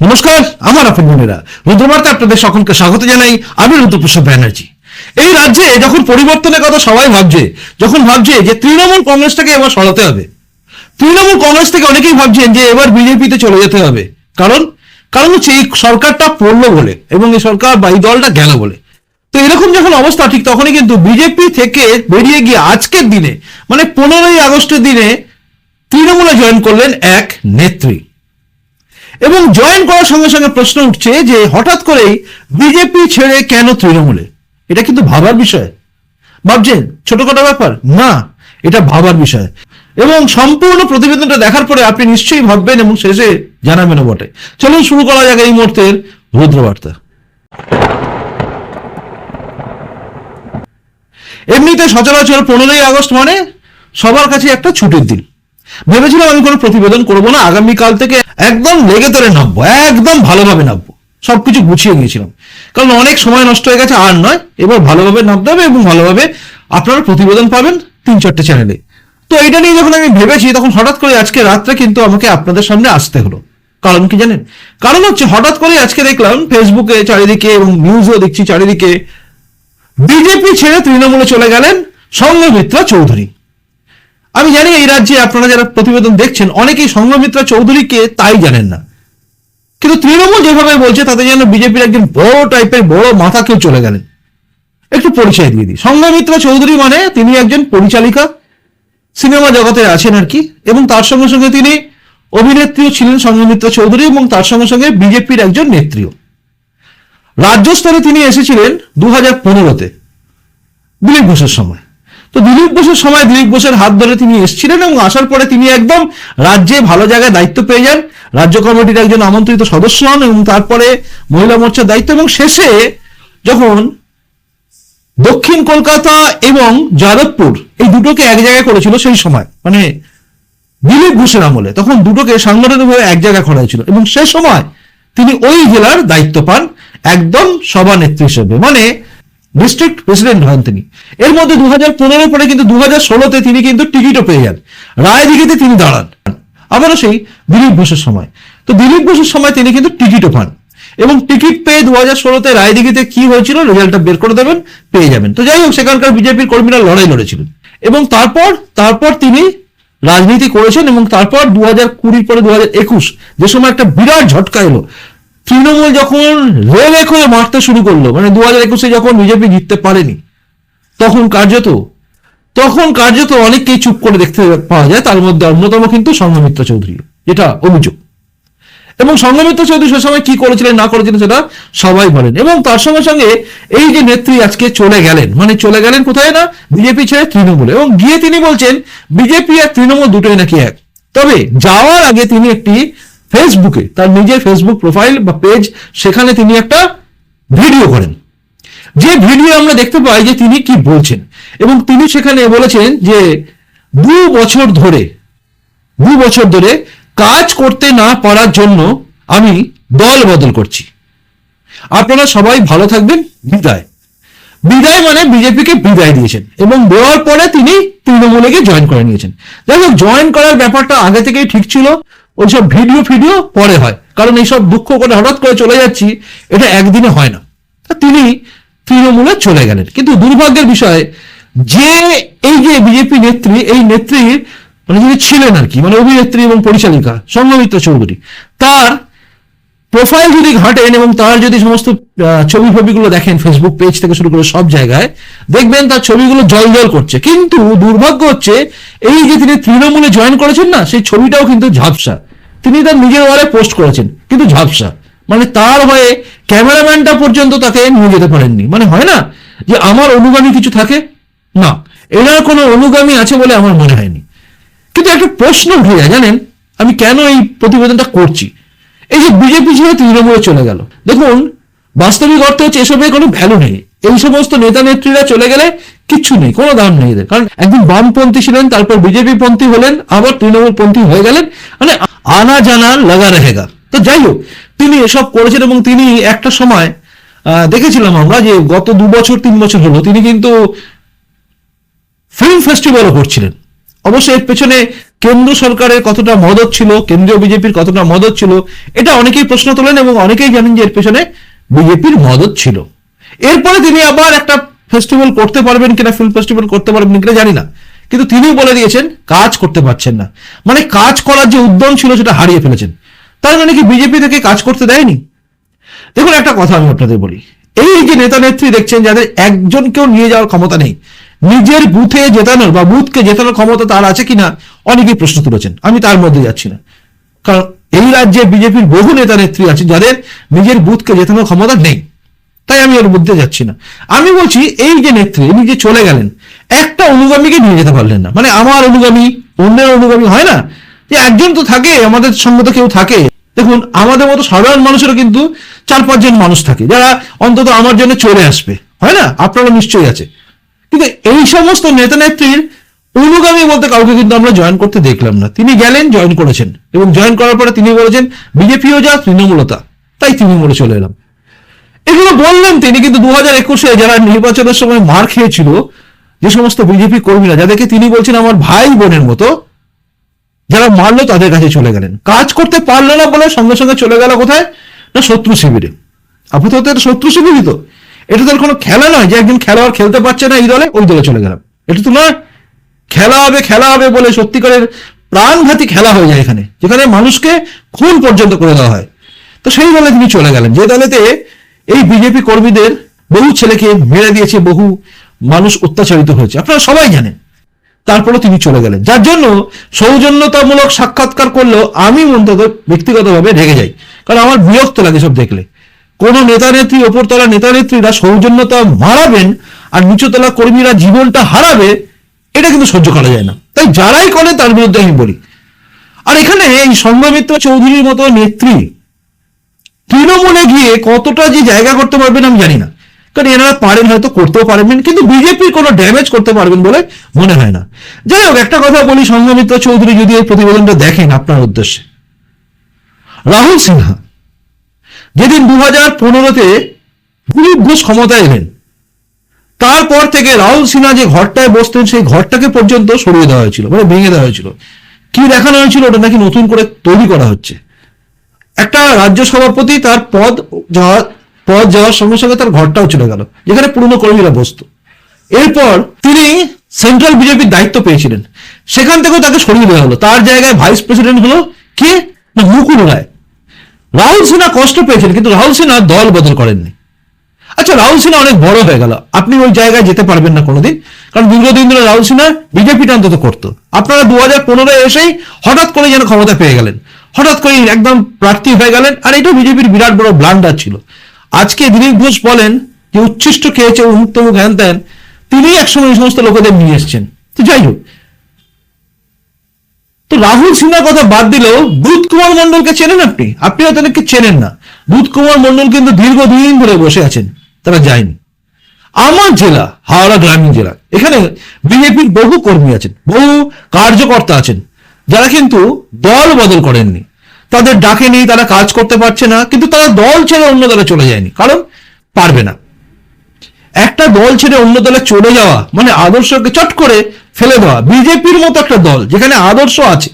নমস্কার, আমার আপন বোনেরা, রুদ্রবার্তা আপনাদের সকলকে স্বাগত জানাই আমি রুদ্রপ্রসাদ ব্যানার্জি। এই রাজ্যে যখন পরিবর্তনের কথা সবাই ভাবছে, যখন ভাবছে যে তৃণমূল কংগ্রেসটাকে এবার সরাতে হবে। তৃণমূল কংগ্রেস থেকে অনেকেই ভাবছেন যে এবার বিজেপিতে চলে যেতে হবে। কারণ কারণ হচ্ছে এই সরকারটা পড়ল বলে এবং এই সরকার বা এই দলটা গেল বলে। তো এরকম যখন অবস্থা, ঠিক তখনই কিন্তু বিজেপি থেকে বেরিয়ে গিয়ে আজকের দিনে মানে পনেরোই আগস্টের দিনে তৃণমূলে জয়েন করলেন এক নেত্রী। এবং জয়েন করার সঙ্গে সঙ্গে প্রশ্ন উঠছে যে হঠাৎ করেই বিজেপি ছেড়ে কেন তৃণমূলে? এটা কিন্তু ভাবার বিষয়। ভাবছেন, ছোটখাটো ব্যাপার? না, এটা ভাবার বিষয়। এবং সম্পূর্ণ প্রতিবেদনটা দেখার পরে আপনি নিশ্চয়ই ভাববেন এবং শেষে জানাবেনও বটে। চলুন শুরু করা যাক এই মুহূর্তের রুদ্রবার্তা। এমনিতে সচরাচর পনেরোই আগস্ট মানে সবার কাছে একটা ছুটির দিন। ভেবেছিলাম আমি কোনো প্রতিবেদন করব না। আগামীকাল থেকে একদম লেগে তোরে নামবো, একদম ভালোভাবে নামবো। সবকিছু গুছিয়ে নিয়েছিলাম। কারণ অনেক সময় নষ্ট হয়ে গেছে, আর নয়, এবার ভালোভাবে নামতে হবে এবং ভালোভাবে আপনারা প্রতিবেদন পাবেন তিন চারটে চ্যানেলে তো এটা নিয়ে যখন আমি ভেবেছি, তখন হঠাৎ করে আজকে রাত্রে কিন্তু আমাকে আপনাদের সামনে আসতে হলো। কারণ কি জানেন? কারণ হচ্ছে হঠাৎ করে আজকে দেখলাম ফেসবুকে চারিদিকে এবং নিউজও দেখছি চারিদিকে। বিজেপি ছেড়ে তৃণমূলে চলে গেলেন সঙ্গমিত্রা চৌধুরী। আমি জানি এই রাজ্যে আপনারা যারা প্রতিবেদন দেখছেন, অনেকেই সঙ্গমিত্রা চৌধুরীকে তাই জানেন না। কিন্তু তৃণমূল যেভাবে বলছে, তাতে যেন বিজেপির একজন বড় টাইপের বড় মাথা কেউ চলে গেলেন। একটু পরিচয় দিয়ে দিই। সঙ্গমিত্রা চৌধুরী মানে তিনি একজন পরিচালিকা, সিনেমা জগতে আছেন আর কি, এবং তার সঙ্গে সঙ্গে তিনি অভিনেত্রীও ছিলেন সঙ্গমিত্রা চৌধুরী এবং তার সঙ্গে সঙ্গে বিজেপির একজন নেত্রীও। রাজ্য স্তরে তিনি এসেছিলেন দু হাজার পনেরোতে, দিলীপ ঘোষের সময়। তো দিলীপ ঘোষের সময় দিলীপ ঘোষের হাত ধরে তিনি এসেছিলেন এবং আসার পরে তিনি একদম রাজ্যে ভালো জায়গায় দায়িত্ব পেয়ে যান। রাজ্য কমিটির একজন আমন্ত্রিত সদস্য হন এবং তারপরে মহিলা মোর্চার দায়িত্ব এবং শেষে যখন দক্ষিণ কলকাতা এবং যাদবপুর এই দুটোকে এক জায়গায় করেছিল সেই সময় মানে দিলীপ ঘোষের আমলে, তখন দুটোকে সাংগঠনিকভাবে এক জায়গায় করা হয়েছিল এবং সে সময় তিনি ওই জেলার দায়িত্ব পান একদম সভানেত্রী হিসেবে। মানে ডিস্ট্রিক্ট প্রেসিডেন্ট হন তিনি। এর মধ্যে দু হাজার পনেরো পরে কিন্তু দু হাজার ষোলোতে তিনি কিন্তু টিকিটও পেয়ে যান। রায়দিঘিতে তিনি দাঁড়ান। আবারও সেই দিলীপ ঘোষের সময়। তো দিলীপ ঘোষের সময় তিনি কিন্তু টিকিটও পান। এবং টিকিট পেয়ে দু হাজার ষোলোতে রায়দিঘিতে কি হয়েছিল রেজাল্টটা বের করে দেবেন, পেয়ে যাবেন। তো যাই হোক, সেখানকার বিজেপির কর্মীরা লড়াই লড়েছিলেন এবং তারপর তারপর তিনি রাজনীতি করেছেন এবং তারপর দু হাজার কুড়ির পরে দু হাজার একুশ যে সময় একটা বিরাট ঝটকা এলো তৃণমূল যখন রেলেক হয়ে মারতে শুরু করল মানে দু হাজার একুশে যখন বিজেপি জিততে পারেনি, তখন কার্যত তখন কার্যত অনেককেই চুপ করে দেখতে পাওয়া যায়, তার মধ্যে অন্যতম কিন্তু সংঘমিত্র চৌধুরী, যেটা অভিযোগ। এবং সংঘমিত্র চৌধুরী সে সময় কি করেছিলেন, না করেছিলেন সেটা সবাই বলেন। এবং তার সঙ্গে সঙ্গে এই যে নেত্রী আজকে চলে গেলেন মানে চলে গেলেন কোথায় না, বিজেপি ছেড়ে তৃণমূলে। এবং গিয়ে তিনি বলছেন, বিজেপি আর তৃণমূল দুটোই নাকি এক। তবে যাওয়ার আগে তিনি একটি ফেসবুকে তার নিজের ফেসবুক প্রোফাইল বা পেজ সেখানে তিনি একটা ভিডিও করেন। যে ভিডিও আমরা দেখতে পাই যে তিনি কি বলছেন। এবং তিনি সেখানে বলেছেন যে, দু বছর ধরে, দু বছর ধরে কাজ করতে না পারার জন্য আমি দল বদল করছি। আপনারা সবাই ভালো থাকবেন, বিদায়। বিদায় মানে বিজেপিকে বিদায় দিয়েছেন এবং দেওয়ার পরে তিনি তৃণমূলে গিয়ে জয়েন করে নিয়েছেন। যাই হোক জয়েন করার ব্যাপারটা আগে থেকেই ঠিক ছিল। ওইসব ভিডিও ফিডিও পরে হয়। কারণ এইসব দুঃখ করে হঠাৎ করে চলে যাচ্ছি, এটা একদিনে হয় না। তিনি তৃণমূলে চলে গেলেন। কিন্তু দুর্ভাগ্যের বিষয়, যে এই যে বিজেপি নেত্রী, এই নেত্রীর মানে যিনি ছিলেন আর কি মানে অভিনেত্রী এবং পরিচালিকা সংঘমিত্র চৌধুরী, তার প্রোফাইল যদি ঘাটেন এবং তার যদি সমস্ত ছবি ফবিগুলো দেখেন ফেসবুক পেজ থেকে শুরু করে সব জায়গায়, দেখবেন তার ছবিগুলো জল জল করছে। কিন্তু দুর্ভাগ্য হচ্ছে, এই যে তিনি তৃণমূলে জয়েন করেছেন না, সেই ছবিটাও কিন্তু ঝাপসা। তিনি তার নিজের ওয়ালে পোস্ট করেছেন, কিন্তু ঝাপসা। মানে তার হয়ে ক্যামেরাম্যানটা পর্যন্ত তাকে নিয়ে যেতে পারেননি। মানে হয় না যে আমার অনুগামী কিছু থাকে? না। এনার কোনো অনুগামী আছে বলে আমার মনে হয়নি। কিন্তু একটা প্রশ্ন উঠে যায়, জানেন? আমি কেন এই প্রতিবেদনটা করছি? এই যে বিজেপি ছেড়ে তৃণমূলে চলে গেল। দেখুন, বাস্তবিক অর্থ হচ্ছে এসবের কোনো ভ্যালু নেই। এই সমস্ত নেতা নেত্রীরা চলে গেলে কিচ্ছু নেই, কোনো দাম নেই এদের। কারণ একদিন বামপন্থী ছিলেন, তারপর বিজেপি পন্থী হলেন, আবার তৃণমূল পন্থী হয়ে গেলেন মানে আনা জানা লাগা রেহেগা। তো যাই হোক, তিনি এসব করেছেন এবং তিনি একটা সময় দেখেছিলাম আমরা যে গত দু বছর, তিন বছর হলো, তিনি কিন্তু ফিল্ম ফেস্টিভ্যালও করছিলেন। অবশ্য এর পেছনে কেন্দ্র সরকারের কতটা মদত ছিল, কেন্দ্রীয় বিজেপির কতটা মদত ছিল, এটা অনেকেই প্রশ্ন তোলেন এবং অনেকেই জানেন যে এর পেছনে বিজেপির মদত ছিল। এরপরে তিনি আবার একটা ফেস্টিভ্যাল করতে পারবেন কিনা ফিল্ম ফেস্টিভ্যাল করতে পারবেন কিনা জানি না। কিন্তু তিনি বলে দিয়েছেন, কাজ করতে পারছেন না। মানে কাজ করার যে উদ্যম ছিল সেটা হারিয়ে ফেলেছেন। তার মানে কি বিজেপি থেকে কাজ করতে দেয়নি? দেখুন একটা কথা আমি আপনাদের বলি। এই যে নেতা নেত্রী দেখছেন, যাদের একজনকেও নিয়ে যাওয়ার ক্ষমতা নেই নিজের বুথে জেতানোর বা বুথকে জেতানোর ক্ষমতা তার আছে কিনা অনেকেই প্রশ্ন তুলেছেন। আমি তার মধ্যে যাচ্ছি না। কারণ এই রাজ্যে বিজেপির বহু নেতা নেত্রী আছে যাদের নিজের বুথকে জেতানোর ক্ষমতা নেই। তাই আমি ওর মধ্যে যাচ্ছি না। আমি বলছি, এই যে নেত্রী, ইনি যে চলে গেলেন, একটা অনুগামীকে নিয়ে যেতে পারলেন না। মানে আমার অনুগামী, অন্যের অনুগামী হয় না। যে একজন তো থাকে, আমাদের সঙ্গে তো কেউ থাকে। দেখুন, আমাদের মতো সাধারণ মানুষেরও কিন্তু চার পাঁচজন মানুষ থাকে, যারা অন্তত আমার জন্য চলে আসবে। হয় না? আপনারা নিশ্চয়ই আছে। কিন্তু এই সমস্ত নেতা নেত্রীর অনুগামী বলতে কাউকে কিন্তু আমরা জয়েন করতে দেখলাম না। তিনি গেলেন জয়েন করেছেন এবং জয়েন করার পরে তিনি বলেছেন, বিজেপিও যা তৃণমূলতা তাই তৃণমূলে চলে এলাম। এগুলো বললেন তিনি কিন্তু দু হাজার একুশে যারা নির্বাচনের সময় মার খেয়েছিল, যে সমস্ত বিজেপি কর্মীরা, যাদেরকে তিনি বলছেন আমার ভাই বোনের মতো, যারা মারলো তাদের কাছে চলে গেলেন। কাজ করতে পারল না বলে সঙ্গে সঙ্গে চলে গেল কোথায়? না শত্রু শিবিরে। আপাতত এটা শত্রু শিবিরই তো। এটা তো কোনো খেলা নয় যে একজন খেলোয়াড় খেলতে পারছে না এই দলে, ওই দলে চলে গেলাম। এটা তো নয়। খেলা হবে খেলা হবে বলে সত্যিকারের প্রাণঘাতী খেলা হয়ে যায় এখানে, যেখানে মানুষকে খুন পর্যন্ত করে দেওয়া হয়। তো সেই দলে তিনি চলে গেলেন। যে দলেতে এই বিজেপি কর্মীদের বহু ছেলেকে মেরে দিয়েছে, বহু মানুষ অত্যাচারিত হয়েছে। আপনারা সবাই জানেন। তারপরে তিনি চলে গেলেন। যার জন্য সৌজন্যতামূলক সাক্ষাৎকার করলেও আমি অন্তত ব্যক্তিগতভাবে রেগে যাই। কারণ আমার বিরক্ত লাগে সব দেখলে। কোন নেতা নেত্রী ওপরতলা নেতা নেত্রীরা সৌজন্যতা মারাবেন আর নিচুতলা কর্মীরা জীবনটা হারাবে, এটা কিন্তু সহ্য করা যায় না। তাই যারাই করে তার বিরুদ্ধে আমি বলি। আর এখানে এই সংঘমিত্র চৌধুরীর মতো নেত্রী তৃণমূলে গিয়ে কতটা যে জায়গা করতে পারবেন আমি জানি না। কারণ এনারা পারেন হয়তো করতেও পারবেন, কিন্তু বিজেপির কোনো ড্যামেজ করতে পারবেন বলে মনে হয় না। যাই হোক, একটা কথা বলি, সংঘমিত্র চৌধুরী যদি এই প্রতিবেদনটা দেখেন আপনার উদ্দেশ্যে। রাহুল সিনহা যেদিন দু হাজার পনেরোতে দিলীপ ঘোষ ক্ষমতায় এলেন, তারপর থেকে রাহুল সিনহা যে ঘরটায় বসতেন, সেই ঘরটাকে পর্যন্ত সরিয়ে দেওয়া হয়েছিল মানে ভেঙে দেওয়া হয়েছিল। কি দেখানো হয়েছিল, ওটা নাকি নতুন করে তৈরি করা হচ্ছে। একটা রাজ্য সভাপতি তার পদ যাওয়া, পদ যাওয়ার সঙ্গে সঙ্গে তার ঘরটাও চলে গেল, যেখানে পুরনো কর্মীরা বসতো। এরপর তিনি সেন্ট্রাল বিজেপির দায়িত্ব পেয়েছিলেন। সেখান থেকেও তাকে সরিয়ে দেওয়া হলো। তার জায়গায় ভাইস প্রেসিডেন্ট হলো কে? না, মুকুল রায়। রাহুল সিনহা কষ্ট পেয়েছেন, কিন্তু রাহুল সিনহা দল বদল করেননি। আচ্ছা রাহুল সিনহা অনেক বড় হয়ে গেল। আপনি ওই জায়গায় যেতে পারবেন না কোনোদিন, কারণ দীর্ঘদিন ধরে রাহুল সিনহা বিজেপিটা অন্তত করতো। আপনারা দু হাজার পনেরোয় এসেই হঠাৎ করে যেন ক্ষমতা পেয়ে গেলেন। হঠাৎ করে একদম প্রার্থী হয়ে গেলেন, আর এটা বিজেপির বিরাট বড় ব্লান্ডার ছিল। আজকে দিলীপ ঘোষ বলেন যে, উচ্ছিষ্ট খেয়েছে উন্মুক্ত মুখ হ্যান তিনি একসময় এই সমস্ত লোকেদের নিয়ে এসছেন। তো যাই হোক তো রাহুল সিনহার কথা বাদ দিলেও দুধ কুমার মন্ডলকে চেনেন আপনি? আপনি হয়তো অনেককে চেনেন না। দুধ কুমার মন্ডল কিন্তু দীর্ঘদিন ধরে বসে আছেন, তারা যায়নি। আমার জেলা, হাওড়া গ্রামীণ জেলা, এখানে বিজেপির বহু কর্মী আছেন, বহু কার্যকর্তা আছেন, যারা কিন্তু দল বদল করেননি। তাদের ডাকে নেই, তারা কাজ করতে পারছে না, কিন্তু তারা দল ছেড়ে অন্য দলে চলে যায়নি, কারণ পারবে না। একটা দল ছেড়ে অন্য দলে চলে যাওয়া মানে আদর্শকে চট করে ফেলে দেওয়া। বিজেপির মতো একটা দল, যেখানে আদর্শ আছে।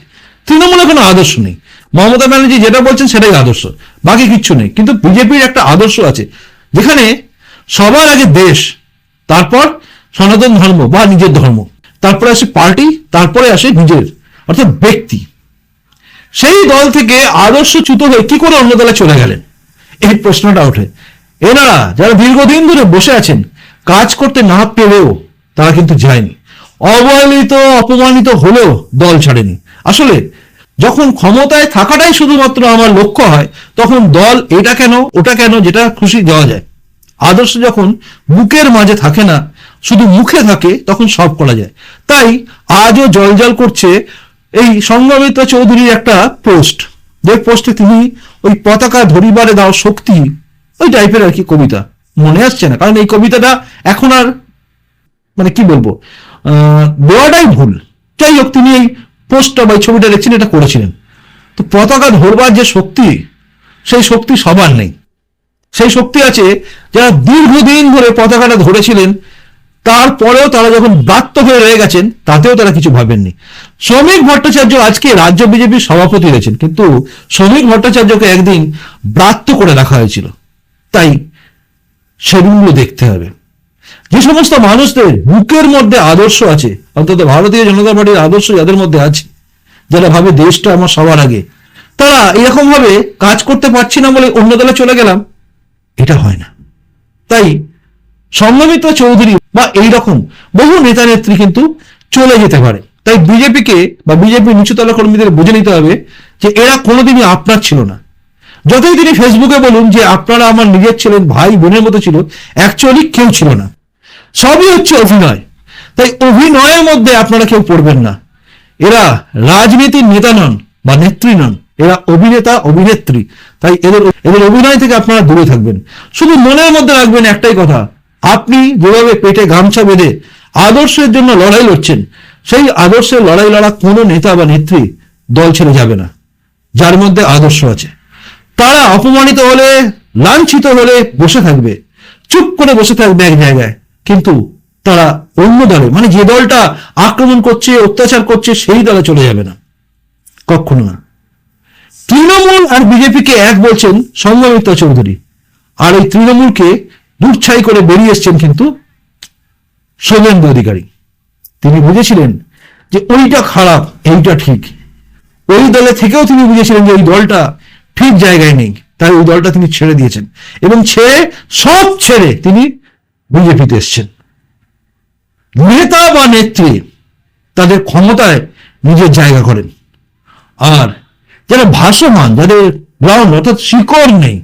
তৃণমূলে কোনো আদর্শ নেই। মমতা ব্যানার্জি যেটা বলছেন সেটাই আদর্শ, বাকি কিচ্ছু নেই। কিন্তু বিজেপির একটা আদর্শ আছে, যেখানে সবার আগে দেশ, তারপর সনাতন ধর্ম বা নিজের ধর্ম, তারপরে আসে পার্টি, তারপরে আসে নিজের, অর্থাৎ ব্যক্তি। সেই দল থেকে আদর্শচ্যুত হয়ে কি করে অন্য দলে চলে গেলেন? এই প্রশ্নটা ওঠে। এনারা যারা দীর্ঘদিন ধরে বসে আছেন, কাজ করতে না পেরেও তারা কিন্তু যায়নি। অবহেলিত, অপমানিত হলেও দল ছাড়েনি। আসলে যখন ক্ষমতায় থাকাটাই শুধুমাত্র আমার লক্ষ্য হয়, তখন দল এটা কেন, ওটা কেন, যেটা খুশি দেওয়া যায়। আদর্শ যখন বুকের মাঝে থাকে না, শুধু মুখে থাকে, তখন সব করা যায়। তাই আজও জলজল করছে এই সংগমিত্র চৌধুরীর একটা পোস্ট, যে পোস্টে তিনি ওই পতাকা ধরিবারে দাও শক্তি, ওই টাইপের আর কি কবিতা। মনে আসছে না, কারণ এই কবিতাটা এখন আর মানে কি বলব দেওয়াটাই ভুল। যাই হোক, তিনি এই পোস্টটা বা ছবিটা দেখছেন, এটা করেছিলেন। তো পতাকা ধরবার যে শক্তি, সেই শক্তি সবার নেই। সেই শক্তি আছে, যারা দীর্ঘদিন ধরে পতাকাটা ধরেছিলেন, তারপরেও তারা যখন ব্রাত্য হয়ে রয়ে গেছেন, তাতেও তারা কিছু ভাবেননি। শ্রমিক ভট্টাচার্য আজকে রাজ্য বিজেপির সভাপতি রয়েছেন, কিন্তু শ্রমিক ভট্টাচার্যকে একদিন ব্রাত্য করে রাখা হয়েছিল। তাই সেগুলো দেখতে হবে। যে সমস্ত মানুষদের বুকের মধ্যে আদর্শ আছে, অন্তত ভারতীয় জনতা পার্টির আদর্শ যাদের মধ্যে আছে, যারা ভাবে দেশটা আমার সবার আগে, তারা এরকম ভাবে কাজ করতে পারছি না বলে অন্য দলে চলে গেলাম, এটা হয় না। তাই সংগমিত্রা চৌধুরী বা এই রকম বহু নেতা নেত্রী কিন্তু চলে যেতে পারে। তাই বিজেপিকে বা বিজেপির নিচুতলা কর্মীদের বুঝে নিতে হবে যে এরা কোনোদিনই আপনার ছিল না। যতই তিনি ফেসবুকে বলুন যে আপনারা আমার নিজের ছিলেন ভাই বোনের মতো ছিল অ্যাকচুয়ালি কেউ ছিল না। সবই হচ্ছে অভিনয়। তাই অভিনয়ের মধ্যে আপনারা কেউ পড়বেন না। এরা রাজনীতির নেতা নন বা নেত্রী নন, এরা অভিনেতা, অভিনেত্রী। তাই এদের এদের অভিনয় থেকে আপনারা দূরে থাকবেন। শুধু মনের মধ্যে রাখবেন একটাই কথা, আপনি যেভাবে পেটে গামছা বেঁধে আদর্শের জন্য লড়াই লড়ছেন, সেই আদর্শের লড়াই লড়া কোনো নেতা বা নেত্রী দল ছেড়ে যাবে না। যার মধ্যে আদর্শ আছে। তারা অপমানিত হলে, লাঞ্ছিত হলে বসে থাকবে। চুপ করে বসে থাকবে এক জায়গায়। কিন্তু তারা অন্য দলে মানে যে দলটা আক্রমণ করছে, অত্যাচার করছে, সেই দলে চলে যাবে না। কখনো না। তৃণমূল আর বিজেপিকে এক বলছেন সংগমিত্রা চৌধুরী। আর এই তৃণমূলকে দুচ্ছাই করে বেরিয়ে এসছেন কিন্তু শুভেন্দু অধিকারী। তিনি বুঝেছিলেন যে ওইটা খারাপ, এইটা ঠিক। ওই দলে থেকেও তিনি বুঝেছিলেন যে ওই দলটা ঠিক জায়গায় নেই। তাই ওই দলটা তিনি ছেড়ে দিয়েছেন। এবং ছেড়ে সব ছেড়ে তিনি বিজেপিতে এসছেন। নেতা বা নেত্রী তাদের ক্ষমতায় নিজের জায়গা করেন। আর যারা ভাসমান, যাদের গ্রাউন্ড অর্থাৎ শিকড় নেই,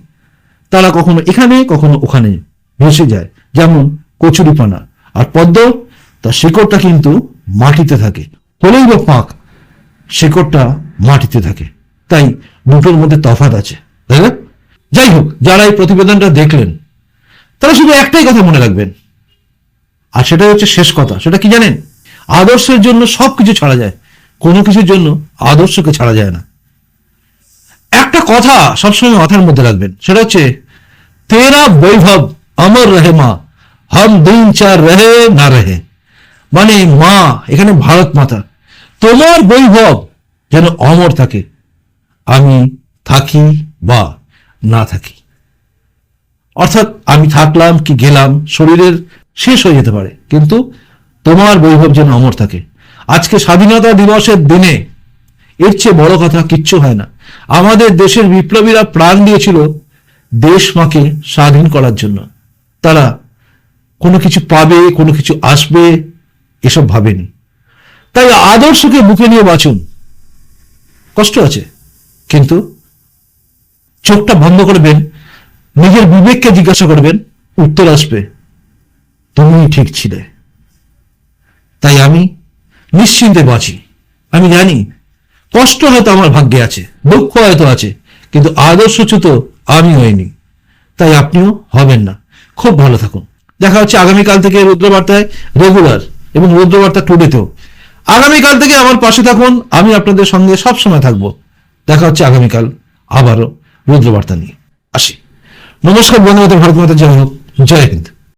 তারা কখনো এখানে, কখনো ওখানে ভেসে যায়। যেমন কচুরিপানা। আর পদ্ম, তার শিকড়টা কিন্তু মাটিতে থাকে। হলেই বা পাক, শিকড়টা মাটিতে থাকে। তাই দুটোর মধ্যে তফাৎ আছে, তাই না? যাই হোক, যারা এই প্রতিবেদনটা দেখলেন তারা শুধু একটাই কথা মনে রাখবেন। আর সেটা হচ্ছে শেষ কথা। সেটা কি জানেন? আদর্শের জন্য সব কিছু ছাড়া যায়। কোনো কিছুর জন্য আদর্শকে ছাড়া যায় না। একটা কথা সবসময় মাথার মধ্যে রাখবেন। সেটা হচ্ছে, তেরা বৈভব অমর রহে মা, হম দিন চার রহে না রহে। মানে মা, এখানে ভারত মাতা, তোমার বৈভব যেন অমর থাকে, আমি থাকি বা না থাকি। অর্থাৎ আমি থাকলাম কি গেলাম, শরীরের শেষ হয়ে যেতে পারে। কিন্তু তোমার বৈভব যেন অমর থাকে। আজকে স্বাধীনতা দিবসের দিনে এর চেয়ে বড় কথা কিচ্ছু হয় না। আমাদের দেশের বিপ্লবীরা প্রাণ দিয়েছিল দেশ মাকে স্বাধীন করার জন্য। তারা কোনো কিছু পাবে, কোনো কিছু আসবে, এসব ভাবেনি। তাই আদর্শকে বুকে নিয়ে বাঁচুন। কষ্ট আছে, কিন্তু চোখটা বন্ধ করবেন নিজের বিবেককে জিজ্ঞাসা করবেন, উত্তর আসবে তুমি ঠিক ছিলে। তাই আমি নিশ্চিন্তে বাঁচি। আমি জানি কষ্ট হয়তো আমার ভাগ্যে আছে, দুঃখ হয়তো আছে, কিন্তু আদর্শচ্যুত আমি হইনি। তাই আপনিও হবেন না। খুব ভালো থাকুন। দেখা হচ্ছে আগামীকাল থেকে রুদ্রবার্তায় রেগুলার এবং রুদ্রবার্তা টুডেতেও আগামীকাল থেকে আমার পাশে থাকুন, আমি আপনাদের সঙ্গে সব সময় থাকব। দেখা হচ্ছে আগামীকাল আবারও রুদ্রবার্তা নিয়ে। আসি। নমস্কার বন্ধু ভারত মাতা জয় হোক জয় হিন্দ